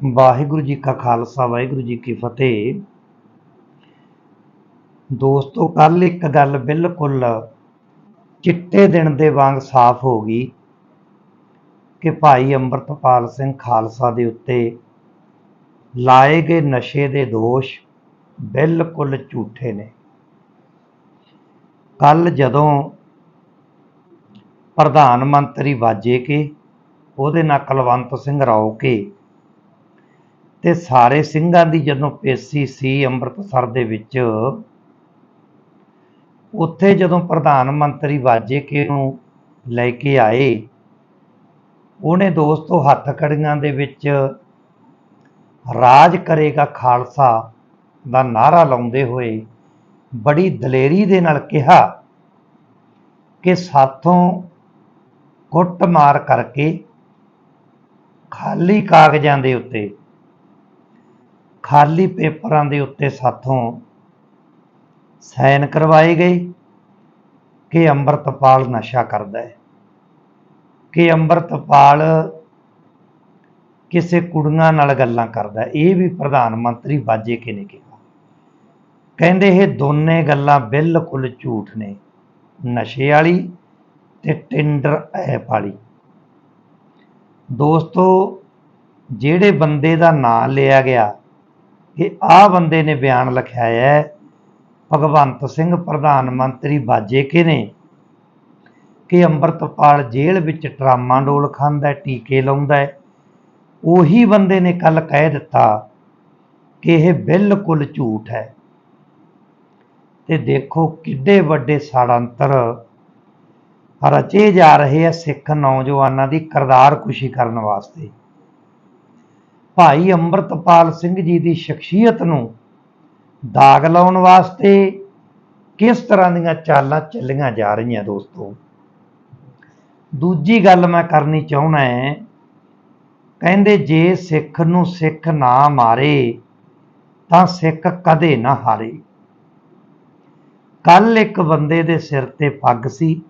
ਵਾਹਿਗੁਰੂ ਜੀ ਕਾ ਖਾਲਸਾ, ਵਾਹਿਗੁਰੂ ਜੀ ਕੀ ਫਤਿਹ। ਦੋਸਤੋ ਕੱਲ ਇੱਕ ਗੱਲ ਬਿਲਕੁਲ ਚਿੱਟੇ ਦਿਨ ਦੇ ਵਾਂਗ ਸਾਫ਼ ਹੋ ਗਈ ਕਿ ਭਾਈ ਅੰਮ੍ਰਿਤਪਾਲ ਸਿੰਘ ਖਾਲਸਾ ਦੇ ਉੱਤੇ ਲਾਏ ਗਏ ਨਸ਼ੇ ਦੇ ਦੋਸ਼ ਬਿਲਕੁਲ ਝੂਠੇ ਨੇ। ਕੱਲ ਜਦੋਂ ਪ੍ਰਧਾਨ ਮੰਤਰੀ ਵਾਜੇ ਕੇ, ਉਹਦੇ ਨਾਲ ਕੁਲਵੰਤ ਸਿੰਘ ਰੌਕੇ ਤੇ ਸਾਰੇ ਸਿੰਘਾਂ ਦੀ ਜਦੋਂ ਪੇਸ਼ੀ ਸੀ ਅੰਮ੍ਰਿਤਸਰ ਦੇ ਵਿੱਚ, ਉੱਥੇ ਜਦੋਂ ਪ੍ਰਧਾਨ ਮੰਤਰੀ ਵਾਜੇ ਕੇ ਨੂੰ ਲੈ ਕੇ ਆਏ, ਉਹਨੇ ਦੋਸਤੋ ਹੱਥ ਕੜੀਆਂ ਦੇ ਵਿੱਚ ਰਾਜ ਕਰੇਗਾ ਖਾਲਸਾ ਦਾ ਨਾਰਾ ਲਾਉਂਦੇ ਹੋਏ ਬੜੀ ਦਲੇਰੀ ਦੇ ਨਾਲ ਕਿਹਾ ਕਿ ਸਾਥੋਂ ਕੁੱਟਮਾਰ ਕਰਕੇ ਖਾਲੀ ਕਾਗਜ਼ਾਂ ਦੇ ਉੱਤੇ ਖਾਲੀ ਪੇਪਰਾਂ ਦੇ ਉੱਤੇ ਸਾਥੋਂ ਸਾਈਨ ਕਰਵਾਏ ਗਏ ਕਿ ਅੰਮ੍ਰਿਤਪਾਲ ਨਸ਼ਾ ਕਰਦਾ ਹੈ, ਕਿ ਅੰਮ੍ਰਿਤਪਾਲ ਕਿਸੇ ਕੁੜੀਆਂ ਨਾਲ ਗੱਲਾਂ ਕਰਦਾ ਇਹ ਵੀ ਪ੍ਰਧਾਨ ਮੰਤਰੀ ਬਾਜੇ ਕੇ ਨੇ ਕਿਹਾ। ਕਹਿੰਦੇ ਇਹ ਦੋਨੇ ਗੱਲਾਂ ਬਿਲਕੁਲ ਝੂਠ ਨੇ, ਨਸ਼ੇ ਵਾਲੀ ਤੇ ਟਿੰਡਰ ਐਪ ਵਾਲੀ। ਦੋਸਤੋ, ਜਿਹੜੇ ਬੰਦੇ ਦਾ ਨਾਂ ਲਿਆ ਗਿਆ ਕਿ ਆਹ ਬੰਦੇ ਨੇ ਬਿਆਨ ਲਿਖਿਆ ਹੈ, ਭਗਵੰਤ ਸਿੰਘ ਪ੍ਰਧਾਨ ਮੰਤਰੀ ਬਾਜੇ ਕੇ ਨੇ ਕਿ ਅੰਮ੍ਰਿਤਪਾਲ ਜੇਲ੍ਹ ਵਿੱਚ ਟਰਾਮਾਡੋਲ ਖਾਂਦਾ, ਟੀਕੇ ਲਾਉਂਦਾ ਉਹੀ ਬੰਦੇ ਨੇ ਕੱਲ ਕਹਿ ਦਿੱਤਾ ਕਿ ਇਹ ਬਿਲਕੁਲ ਝੂਠ ਹੈ। ਤੇ ਦੇਖੋ ਕਿੱਡੇ ਵੱਡੇ ਸਾੜੰਤਰ ਰਚੇ ਜਾ ਰਹੇ ਆ ਸਿੱਖ ਨੌਜਵਾਨਾਂ ਦੀ ਕਰਦਾਰ ਕੁਸ਼ੀ ਕਰਨ ਵਾਸਤੇ। ਭਾਈ ਅੰਮ੍ਰਿਤਪਾਲ ਸਿੰਘ ਜੀ ਦੀ ਸ਼ਖਸੀਅਤ ਨੂੰ ਦਾਗ ਲਾਉਣ ਵਾਸਤੇ ਕਿਸ ਤਰ੍ਹਾਂ ਦੀਆਂ ਚਾਲਾਂ ਚੱਲੀਆਂ ਜਾ ਰਹੀਆਂ ਦੋਸਤੋ? ਦੂਜੀ ਗੱਲ ਮੈਂ ਕਰਨੀ ਚਾਹੁੰਦਾ ਹੈ ਕਹਿੰਦੇ ਜੇ ਸਿੱਖ ਨੂੰ ਸਿੱਖ ਨਾ ਮਾਰੇ, ਤਾਂ ਸਿੱਖ ਕਦੇ ਨਾ ਹਾਰੇ। ਕੱਲ ਇੱਕ ਬੰਦੇ ਦੇ ਸਿਰ ਤੇ ਪੱਗ ਸੀ।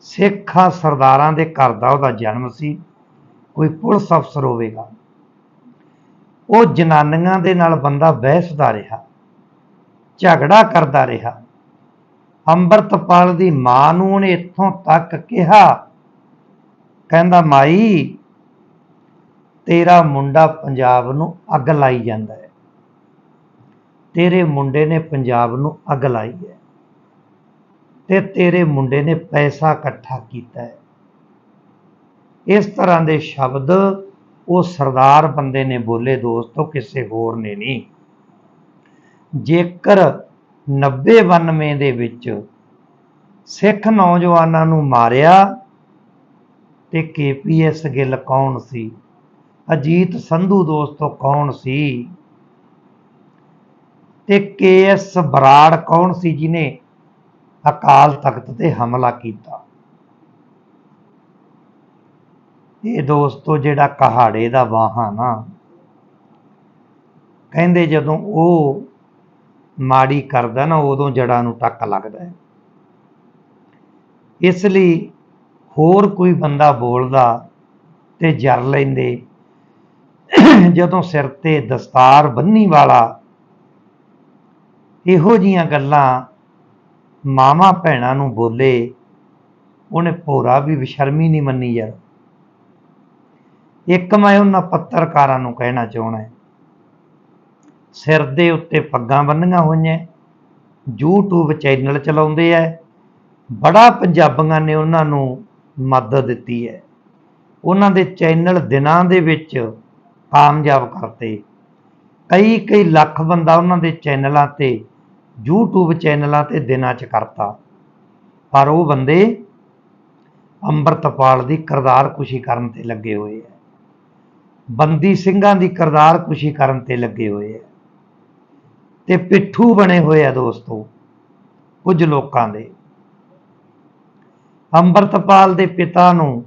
ਸਿੱਖਾਂ ਸਰਦਾਰਾਂ ਦੇ ਘਰ ਦਾ ਉਹਦਾ ਜਨਮ ਸੀ। ਕੋਈ ਪੁਲਿਸ ਅਫਸਰ ਹੋਵੇਗਾ। ਉਹ ਜਨਾਨੀਆਂ ਦੇ ਨਾਲ ਬੰਦਾ ਬਹਿਸਦਾ ਰਿਹਾ, ਝਗੜਾ ਕਰਦਾ ਰਿਹਾ। ਅੰਮ੍ਰਿਤਪਾਲ ਦੀ ਮਾਂ ਨੂੰ ਉਹਨੇ ਇੱਥੋਂ ਤੱਕ ਕਿਹਾ, ਕਹਿੰਦਾ, ਮਾਈ, ਤੇਰਾ ਮੁੰਡਾ ਪੰਜਾਬ ਨੂੰ ਅੱਗ ਲਾਈ ਜਾਂਦਾ ਹੈ। ਤੇਰੇ ਮੁੰਡੇ ਨੇ ਪੰਜਾਬ ਨੂੰ ਅੱਗ ਲਾਈ ਹੈ ਤੇ ਤੇਰੇ ਮੁੰਡੇ ਨੇ ਪੈਸਾ ਇਕੱਠਾ ਕੀਤਾ ਹੈ। ਇਸ ਤਰ੍ਹਾਂ ਦੇ ਸ਼ਬਦ ਉਹ ਸਰਦਾਰ ਬੰਦੇ ਨੇ ਬੋਲੇ, ਦੋਸਤੋ ਕਿਸੇ ਹੋਰ ਨੇ ਨਹੀਂ। ਜੇਕਰ 90 92 ਦੇ ਵਿੱਚ ਸਿੱਖ ਨੌਜਵਾਨਾਂ ਨੂੰ ਮਾਰਿਆ ਤੇ ਕੇਪੀਐਸ ਗਿੱਲ ਕੌਣ ਸੀ? ਅਜੀਤ ਸੰਧੂ ਦੋਸਤੋ ਕੌਣ ਸੀ? ਤੇ ਕੇਐਸ ਬਰਾੜ ਕੌਣ ਸੀ ਜਿਨੇ ਅਕਾਲ ਤਖਤ ਤੇ ਹਮਲਾ ਕੀਤਾ? ਇਹ ਦੋਸਤੋ ਜਿਹੜਾ ਕਹਾੜੇ ਦਾ ਵਾਹਾਂ ਨਾ, ਕਹਿੰਦੇ ਜਦੋਂ ਉਹ ਮਾੜੀ ਕਰਦਾ ਨਾ, ਉਦੋਂ ਜੜਾਂ ਨੂੰ ਟੱਕ ਲੱਗਦਾ ਹੈ। ਇਸ ਲਈ ਹੋਰ ਕੋਈ ਬੰਦਾ ਬੋਲਦਾ ਤੇ ਜਰ ਲੈਂਦੇ। ਜਦੋਂ ਸਿਰ ਤੇ ਦਸਤਾਰ ਬੰਨੀ ਵਾਲਾ ਇਹੋ ਜੀਆਂ ਗੱਲਾਂ ਮਾਮਾ ਭੈਣਾਂ ਨੂੰ ਬੋਲੇ, ਉਹਨੇ ਭੋਰਾ ਵੀ ਬਸ਼ਰਮੀ ਨਹੀਂ ਮੰਨੀ ਯਾਰ। ਇੱਕ ਮੈਂ ਉਹਨਾਂ ਪੱਤਰਕਾਰਾਂ ਨੂੰ ਕਹਿਣਾ ਚਾਹਣਾ ਸਿਰ ਦੇ ਉੱਤੇ ਪੱਗਾਂ ਬੰਨੀਆਂ ਹੋਈਆਂ, YouTube ਚੈਨਲ ਚਲਾਉਂਦੇ ਐ ਬੜਾ ਪੰਜਾਬੀਆਂ ਨੇ ਉਹਨਾਂ ਨੂੰ ਮਦਦ ਦਿੱਤੀ ਹੈ। ਉਹਨਾਂ ਦੇ ਚੈਨਲ ਦਿਨਾਂ ਦੇ ਵਿੱਚ ਕਾਮਯਾਬ ਕਰਤੇ। ਕਈ ਕਈ ਲੱਖ ਬੰਦਾ ਉਹਨਾਂ ਦੇ ਚੈਨਲਾਂ ਤੇ, YouTube ਚੈਨਲਾਂ ਤੇ ਦਿਨਾਂ 'ਚ ਕਰਤਾ। ਪਰ ਉਹ ਬੰਦੇ ਅੰਮ੍ਰਿਤਪਾਲ ਦੀ ਕਰਦਾਰ ਕੁਸ਼ੀ ਕਰਨ ਤੇ ਲੱਗੇ ਹੋਏ ਆ। ਬੰਦੀ ਸਿੰਘਾਂ ਦੀ ਕਰਦਾਰ ਕੁਸ਼ੀ ਕਰਨ ਤੇ ਲੱਗੇ ਹੋਏ ਆ। ਤੇ ਪਿੱਠੂ ਬਣੇ ਹੋਏ ਆ ਦੋਸਤੋ, ਕੁਝ ਲੋਕਾਂ ਦੇ। ਅੰਮ੍ਰਿਤਪਾਲ ਦੇ ਪਿਤਾ ਨੂੰ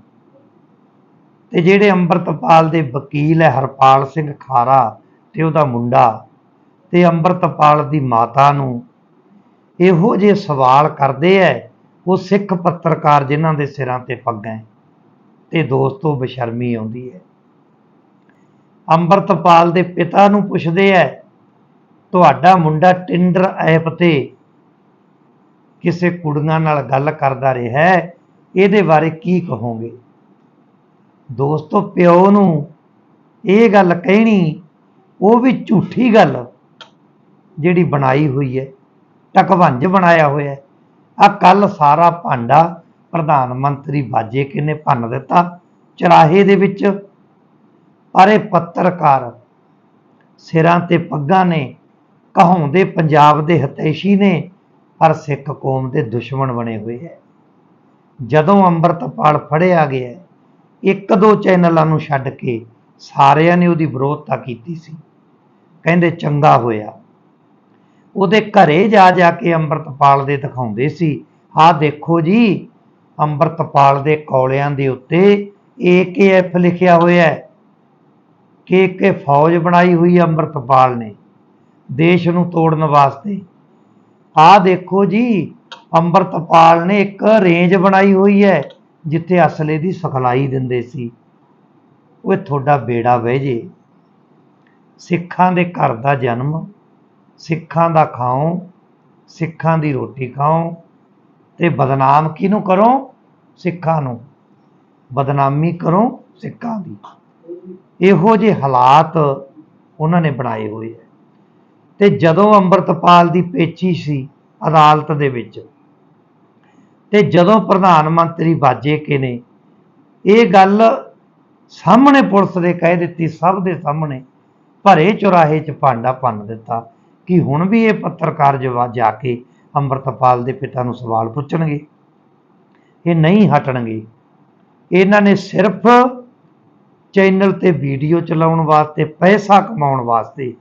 ਤੇ ਜਿਹੜੇ ਅੰਮ੍ਰਿਤਪਾਲ ਦੇ ਵਕੀਲ ਹੈ ਹਰਪਾਲ ਸਿੰਘ ਖਾਰਾ ਤੇ ਉਹਦਾ ਮੁੰਡਾ ਤੇ ਅੰਮ੍ਰਿਤਪਾਲ ਦੀ ਮਾਤਾ ਨੂੰ ਇਹੋ ਜਿਹੇ ਸਵਾਲ ਕਰਦੇ ਐ, ਉਹ ਸਿੱਖ ਪੱਤਰਕਾਰ ਜਿਨ੍ਹਾਂ ਦੇ ਸਿਰਾਂ ਤੇ ਪੱਗਾਂ ਹੈ ਤੇ ਦੋਸਤੋ ਬਸ਼ਰਮੀ ਆਉਂਦੀ ਹੈ ਅੰਮ੍ਰਿਤਪਾਲ ਦੇ ਪਿਤਾ ਨੂੰ ਪੁੱਛਦੇ ਐ ਤੁਹਾਡਾ ਮੁੰਡਾ ਟਿੰਡਰ ਐਪ ਤੇ ਕਿਸੇ ਕੁੜੀਆਂ ਨਾਲ ਗੱਲ ਕਰਦਾ ਰਿਹਾ ਹੈ, ਇਹਦੇ ਬਾਰੇ ਕੀ ਕਹੋਗੇ? ਦੋਸਤੋ ਪਿਓ ਨੂੰ ਇਹ ਗੱਲ ਕਹਿਣੀ ਉਹ ਵੀ ਝੂਠੀ ਗੱਲ ਜਿਹੜੀ ਬਣਾਈ ਹੋਈ ਹੈ ਟਕਵੰਜ ਬਣਾਇਆ ਹੋਇਆ ਹੈ ਆ ਕੱਲ ਸਾਰਾ ਭਾਂਡਾ ਪ੍ਰਧਾਨ ਮੰਤਰੀ ਬਾਜੇ ਕਿਨੇ ਭੰਨ ਦਿੱਤਾ ਚਰਾਹੇ ਦੇ ਵਿੱਚ ਪਰ ਇਹ ਪੱਤਰਕਾਰ, ਸਿਰਾਂ ਤੇ ਪੱਗਾਂ ਨੇ ਕਹਾਉਂਦੇ ਪੰਜਾਬ ਦੇ ਹਤੈਸ਼ੀ ਨੇ, ਪਰ ਸਿੱਖ ਕੌਮ ਦੇ ਦੁਸ਼ਮਣ ਬਣੇ ਹੋਏ ਹੈ। ਜਦੋਂ ਅੰਮ੍ਰਿਤਪਾਲ ਫੜਿਆ ਗਿਆ, ਇੱਕ ਦੋ ਚੈਨਲਾਂ ਨੂੰ ਛੱਡ ਕੇ ਸਾਰਿਆਂ ਨੇ ਉਹਦੀ ਵਿਰੋਧਤਾ ਕੀਤੀ ਸੀ। ਕਹਿੰਦੇ ਚੰਗਾ ਹੋਇਆ। ਉਹਦੇ ਘਰੇ ਜਾ ਜਾ ਕੇ ਅੰਮ੍ਰਿਤਪਾਲ ਦੇ ਦਿਖਾਉਂਦੇ ਸੀ, ਆਹ ਦੇਖੋ ਜੀ, ਅੰਮ੍ਰਿਤਪਾਲ ਦੇ ਕੌਲਿਆਂ ਦੇ ਉੱਤੇ ਏਕੇਐਫ ਲਿਖਿਆ ਹੋਇਆ ਹੈ। ਕਿ ਇੱਕ ਇਹ ਫੌਜ ਬਣਾਈ ਹੋਈ ਅੰਮ੍ਰਿਤਪਾਲ ਨੇ, ਦੇਸ਼ ਨੂੰ ਤੋੜਨ ਵਾਸਤੇ। ਆਹ ਦੇਖੋ ਜੀ, ਅੰਮ੍ਰਿਤਪਾਲ ਨੇ ਇੱਕ ਰੇਂਜ ਬਣਾਈ ਹੋਈ ਹੈ, ਜਿੱਥੇ ਅਸਲੇ ਦੀ ਸਿਖਲਾਈ ਦਿੰਦੇ ਸੀ। ਉਹ ਤੁਹਾਡਾ ਬੇੜਾ ਵਹਿ ਜੇ। ਸਿੱਖਾਂ ਦੇ ਘਰ ਦਾ ਜਨਮ, ਸਿੱਖਾਂ ਦਾ ਖਾਓ, ਸਿੱਖਾਂ ਦੀ ਰੋਟੀ ਖਾਓ, ਤੇ ਬਦਨਾਮ ਕਿਹਨੂੰ ਕਰੋ? ਸਿੱਖਾਂ ਨੂੰ। ਬਦਨਾਮੀ ਕਰੋ ਸਿੱਖਾਂ ਦੀ। ਇਹੋ ਜਿਹੇ ਹਾਲਾਤ ਉਹਨਾਂ ਨੇ ਬਣਾਏ ਹੋਏ ਹੈ। ਤੇ ਜਦੋਂ ਅੰਮ੍ਰਿਤਪਾਲ ਦੀ ਪੇਚੀ ਸੀ ਅਦਾਲਤ ਦੇ ਵਿੱਚ, ਤੇ ਜਦੋਂ ਪ੍ਰਧਾਨ ਮੰਤਰੀ ਬਾਜੇ ਕੇ ਨੇ, ਇਹ ਗੱਲ ਸਾਹਮਣੇ ਪੁਲਿਸ ਦੇ ਕਹਿ ਦਿੱਤੀ, ਸਭ ਦੇ ਸਾਹਮਣੇ ਭਰੇ ਚੁਰਾਹੇ 'ਚ ਭਾਂਡਾ ਭੰਨ ਦਿੱਤਾ ਕਿ ਹੁਣ ਵੀ ਇਹ ਪੱਤਰਕਾਰ ਜਵਾ ਜਾ ਕੇ ਅੰਮ੍ਰਿਤਪਾਲ ਦੇ ਪਿਤਾ ਨੂੰ ਸਵਾਲ ਪੁੱਛਣਗੇ। ਇਹ ਨਹੀਂ ਹਟਣਗੇ। ਇਹਨਾਂ ਨੇ ਸਿਰਫ ਚੈਨਲ ਤੇ ਵੀਡੀਓ ਚਲਾਉਣ ਵਾਸਤੇ, ਪੈਸਾ ਕਮਾਉਣ ਵਾਸਤੇ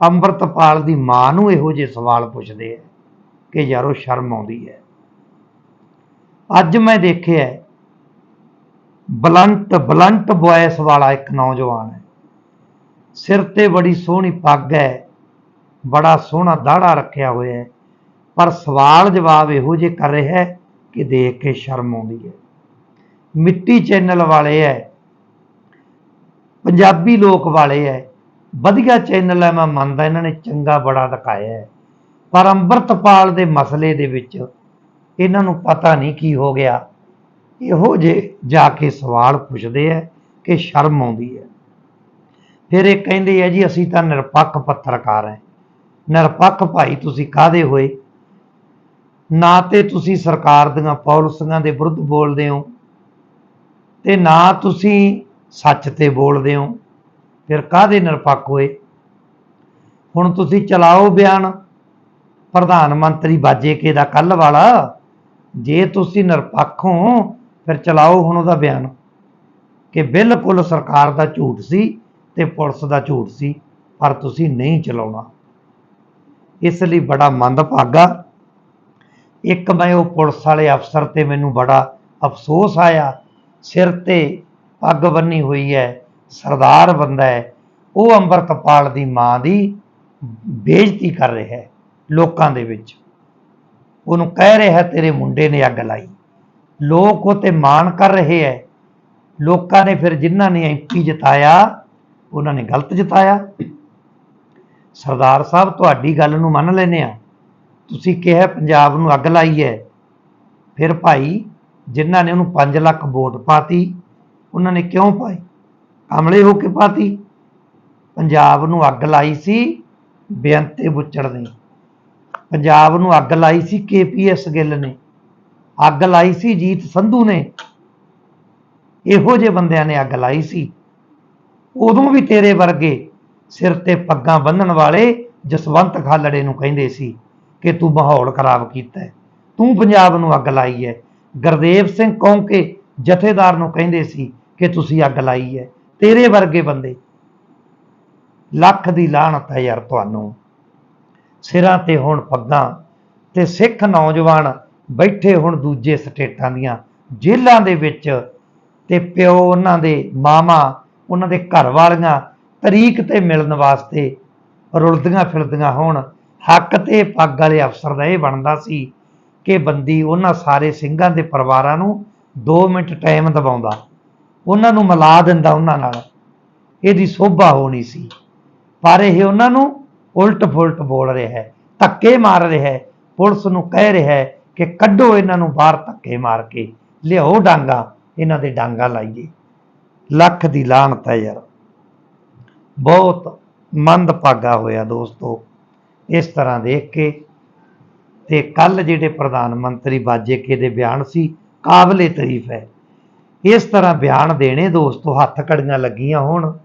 ਅੰਮ੍ਰਿਤਪਾਲ ਦੀ ਮਾਂ ਨੂੰ ਇਹੋ ਜਿਹੇ ਸਵਾਲ ਪੁੱਛਦੇ ਆ ਕਿ ਯਾਰੋ ਸ਼ਰਮ ਆਉਂਦੀ ਹੈ। ਅੱਜ ਮੈਂ ਦੇਖਿਆ ਬਲੰਟ ਬਲੰਟ ਵੌਇਸ ਵਾਲਾ ਇੱਕ ਨੌਜਵਾਨ ਹੈ। ਸਿਰ ਤੇ ਬੜੀ ਸੋਹਣੀ ਪੱਗ ਹੈ, ਬੜਾ ਸੋਹਣਾ ਦਾੜਾ ਰੱਖਿਆ ਹੋਇਆ ਹੈ, ਪਰ ਸਵਾਲ ਜਵਾਬ ਇਹੋ ਜਿਹੇ ਕਰ ਰਿਹਾ ਹੈ ਕਿ ਦੇਖ ਕੇ ਸ਼ਰਮ ਆਉਂਦੀ ਹੈ। ਮਿੱਟੀ ਚੈਨਲ ਵਾਲੇ ਹੈ ਪੰਜਾਬੀ ਲੋਕ ਵਾਲੇ ਹੈ ਵਧੀਆ ਚੈਨਲ ਹੈ ਮੈਂ ਮੰਨਦਾ ਇਹਨਾਂ ਨੇ ਚੰਗਾ ਬੜਾ ਦਿਖਾਇਆ ਪਰ ਅੰਮ੍ਰਿਤਪਾਲ ਦੇ ਮਸਲੇ ਦੇ ਵਿੱਚ ਇਹਨਾਂ ਨੂੰ ਪਤਾ ਨਹੀਂ ਕੀ ਹੋ ਗਿਆ। ਇਹੋ ਜੇ ਜਾ ਕੇ ਸਵਾਲ ਪੁੱਛਦੇ ਆ ਕਿ ਸ਼ਰਮ ਆਉਂਦੀ ਹੈ ਫਿਰ ਇਹ ਕਹਿੰਦੇ ਆ ਜੀ, ਅਸੀਂ ਤਾਂ ਨਿਰਪੱਖ ਪੱਤਰਕਾਰ ਹਾਂ ਨਿਰਪੱਖ ਭਾਈ ਤੁਸੀਂ ਕਾਦੇ ਹੋਏ? ਨਾ ਤੇ ਤੁਸੀਂ ਸਰਕਾਰ ਦੀਆਂ ਪਾਲਿਸੀਆਂ ਦੇ ਵਿਰੁੱਧ ਬੋਲਦੇ ਹੋ ਤੇ ਨਾ ਤੁਸੀਂ ਸੱਚ ਤੇ ਬੋਲਦੇ ਹੋ, ਫਿਰ ਕਾਹਦੇ ਨਿਰਪੱਖ ਹੋਏ? ਹੁਣ ਤੁਸੀਂ ਚਲਾਓ ਬਿਆਨ, ਪ੍ਰਧਾਨ ਮੰਤਰੀ ਬਾਜੇ ਕੇ ਦਾ ਕੱਲ ਵਾਲਾ, ਜੇ ਤੁਸੀਂ ਨਿਰਪੱਖ ਹੋ, ਫਿਰ ਚਲਾਓ ਹੁਣ ਉਹਦਾ ਬਿਆਨ। ਕਿ ਬਿਲਕੁਲ ਸਰਕਾਰ ਦਾ ਝੂਠ ਸੀ ਤੇ ਪੁਲਿਸ ਦਾ ਝੂਠ ਸੀ, ਪਰ ਤੁਸੀਂ ਨਹੀਂ ਚਲਾਉਣਾ। ਇਸ ਲਈ ਬੜਾ ਮੰਦਭਾਗਾ। ਇੱਕ ਮੈਂ ਉਹ ਪੁਲਿਸ ਵਾਲੇ ਅਫਸਰ ਤੇ ਮੈਨੂੰ ਬੜਾ ਅਫਸੋਸ ਆਇਆ। ਸਿਰ ਤੇ ਪੱਗ ਬੰਨੀ ਹੋਈ ਹੈ, ਸਰਦਾਰ ਬੰਦਾ ਹੈ, ਉਹ ਅੰਮ੍ਰਿਤਪਾਲ ਦੀ ਮਾਂ ਦੀ ਬੇਇੱਜ਼ਤੀ ਕਰ ਰਿਹਾ ਹੈ ਲੋਕਾਂ ਦੇ ਵਿੱਚ। ਉਹਨੂੰ ਕਹਿ ਰਿਹਾ, ਤੇਰੇ ਮੁੰਡੇ ਨੇ ਅੱਗ ਲਾਈ। ਲੋਕ ਉਹ ਤੇ ਮਾਣ ਕਰ ਰਹੇ ਹੈ। ਲੋਕਾਂ ਨੇ ਫਿਰ ਜਿਨ੍ਹਾਂ ਨੇ ਐਮਪੀ ਜਿਤਾਇਆ, ਉਹਨਾਂ ਨੇ ਗਲਤ ਜਿਤਾਇਆ। ਸਰਦਾਰ ਸਾਹਿਬ, ਤੁਹਾਡੀ ਗੱਲ ਨੂੰ ਮੰਨ ਲੈਨੇ ਆ ਤੁਸੀਂ ਕਿਹਾ, ਪੰਜਾਬ ਨੂੰ ਅੱਗ ਲਾਈ ਹੈ। ਫਿਰ ਭਾਈ, ਜਿਨ੍ਹਾਂ ਨੇ ਉਹਨੂੰ 5 ਲੱਖ ਵੋਟ ਪਾਤੀ ਉਹਨਾਂ ਨੇ ਕਿਉਂ ਪਾਈ? ਕਮਲੇ ਹੋ ਕੇ ਪਾਤੀ। ਪੰਜਾਬ ਨੂੰ ਅੱਗ ਲਾਈ ਸੀ ਬੇਅੰਤੇ ਬੁੱਚੜ ਨੇ। ਪੰਜਾਬ ਨੂੰ ਅੱਗ ਲਾਈ ਸੀ ਕੇਪੀਐਸ ਗਿੱਲ ਨੇ। ਅੱਗ ਲਾਈ ਸੀ ਜੀਤ ਸੰਧੂ ਨੇ। ਇਹੋ ਜਿਹੇ ਬੰਦਿਆਂ ਨੇ ਅੱਗ ਲਾਈ ਸੀ। ਉਦੋਂ ਵੀ ਤੇਰੇ ਵਰਗੇ ਸਿਰ ਤੇ ਪੱਗਾਂ ਬੰਨਣ ਵਾਲੇ ਜਸਵੰਤ ਖਾਲੜੇ ਨੂੰ ਕਹਿੰਦੇ ਸੀ ਕਿ ਤੂੰ ਮਾਹੌਲ ਖਰਾਬ ਕੀਤਾ ਤੂੰ ਪੰਜਾਬ ਨੂੰ ਅੱਗ ਲਾਈ ਹੈ। ਗੁਰਦੇਵ ਸਿੰਘ ਕੌਂਕੇ ਜਥੇਦਾਰ ਨੂੰ ਕਹਿੰਦੇ ਸੀ ਕਿ ਤੁਸੀਂ ਅੱਗ ਲਾਈ ਹੈ। ਤੇਰੇ ਵਰਗੇ ਬੰਦੇ ਲੱਖ ਦੀ ਲਾਹਨਤ ਹੈ ਯਾਰ ਤੁਹਾਨੂੰ। ਸਿਰਾਂ ਤੇ ਹੁਣ ਪੱਗਾਂ ਤੇ ਸਿੱਖ ਨੌਜਵਾਨ ਬੈਠੇ ਹੁਣ ਦੂਜੇ ਸਟੇਟਾਂ ਦੀਆਂ ਜੇਲ੍ਹਾਂ ਦੇ ਵਿੱਚ ਤੇ ਪਿਓ ਉਹਨਾਂ ਦੇ, ਮਾਮਾ ਉਹਨਾਂ ਦੇ ਘਰ ਵਾਲੀਆਂ ਤਰੀਕ ਤੇ ਮਿਲਣ ਵਾਸਤੇ ਰੁਲਦੀਆਂ ਫਿਰਦੀਆਂ ਹੋਣ। ਹੱਕ ਤੇ ਪੱਗ ਵਾਲੇ ਅਫਸਰ ਦਾ ਇਹ ਬਣਦਾ ਸੀ ਕਿ ਬੰਦੀ ਉਹਨਾਂ ਸਾਰੇ ਸਿੰਘਾਂ ਦੇ ਪਰਿਵਾਰਾਂ ਨੂੰ 2 ਮਿੰਟ ਟਾਈਮ ਦਬਾਉਂਦਾ। ਉਹਨਾਂ ਨੂੰ ਮਿਲਾ ਦਿੰਦਾ ਉਹਨਾਂ ਨਾਲ। ਇਹਦੀ ਸੋਭਾ ਹੋਣੀ ਸੀ। ਪਰ ਇਹ ਉਹਨਾਂ ਨੂੰ ਉਲਟ ਫੁਲਟ ਬੋਲ ਰਿਹਾ ਹੈ, ਧੱਕੇ ਮਾਰ ਰਿਹਾ ਹੈ, ਪੁਲਿਸ ਨੂੰ ਕਹਿ ਰਿਹਾ ਹੈ ਕਿ ਕੱਢੋ ਇਹਨਾਂ ਨੂੰ ਬਾਹਰ ਧੱਕੇ ਮਾਰ ਕੇ, ਲਿਆਓ ਡਾਂਗਾ, ਇਹਨਾਂ ਦੇ ਡਾਂਗਾ ਲਾਈਏ। ਲੱਖ ਦੀ ਲਾਹਨਤ ਹੈ ਯਾਰ। ਬਹੁਤ ਮੰਦਭਾਗਾ ਹੋਇਆ ਦੋਸਤੋ, ਇਸ ਤਰ੍ਹਾਂ ਦੇਖ ਕੇ। ਤੇ ਕੱਲ ਜਿਹੜੇ ਪ੍ਰਧਾਨ ਮੰਤਰੀ ਬਾਜੇਕੇ ਦੇ ਬਿਆਨ ਸੀ ਕਾਬਲੇ ਤਾਰੀਫ ਹੈ। ਇਸ ਤਰ੍ਹਾਂ ਬਿਆਨ ਦੇਣੇ ਦੋਸਤੋ, ਹੱਥ ਕੜੀਆਂ ਲੱਗੀਆਂ ਹੋਣ।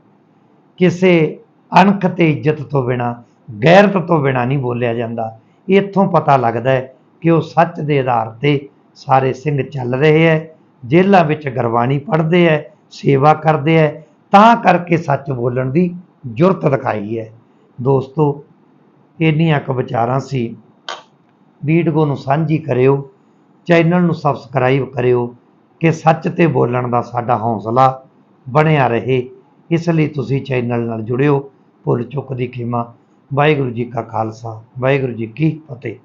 ਕਿਸੇ ਅਣਖ ਤੇ ਇੱਜ਼ਤ ਤੋਂ ਬਿਨਾ, ਗੈਰਤ ਤੋਂ ਬਿਨਾ ਨਹੀਂ ਬੋਲਿਆ ਜਾਂਦਾ। ਇੱਥੋਂ ਪਤਾ ਲੱਗਦਾ ਹੈ ਕਿ ਉਹ ਸੱਚ ਦੇ ਆਧਾਰ ਤੇ ਸਾਰੇ ਸਿੰਘ ਚੱਲ ਰਹੇ ਹੈ। ਜੇਲ੍ਹਾਂ ਵਿੱਚ ਗੁਰਬਾਣੀ ਪੜ੍ਹਦੇ ਹੈ, ਸੇਵਾ ਕਰਦੇ ਹੈ। ਤਾਂ ਕਰਕੇ ਸੱਚ ਬੋਲਣ ਦੀ ਜੁਰਤ ਦਿਖਾਈ ਹੈ। ਦੋਸਤੋ, ਇੰਨੀਆਂ ਕੁ ਵਿਚਾਰਾਂ ਸੀ। ਵੀਡੀਓ ਨੂੰ ਸਾਂਝੀ ਕਰਿਓ। ਚੈਨਲ ਨੂੰ ਸਬਸਕ੍ਰਾਈਬ ਕਰਿਓ ਕਿ ਸੱਚ ਤੇ ਬੋਲਣ ਦਾ ਸਾਡਾ ਹੌਸਲਾ ਬਣਿਆ ਰਹੇ। ਇਸ ਲਈ ਤੁਸੀਂ ਚੈਨਲ ਨਾਲ ਜੁੜਿਓ। ਭੁੱਲ ਚੁੱਕ ਦੀ ਖਿਮਾ। ਵਾਹਿਗੁਰੂ ਜੀ ਕਾ ਖਾਲਸਾ। ਵਾਹਿਗੁਰੂ ਜੀ ਕੀ ਫਤਿਹ।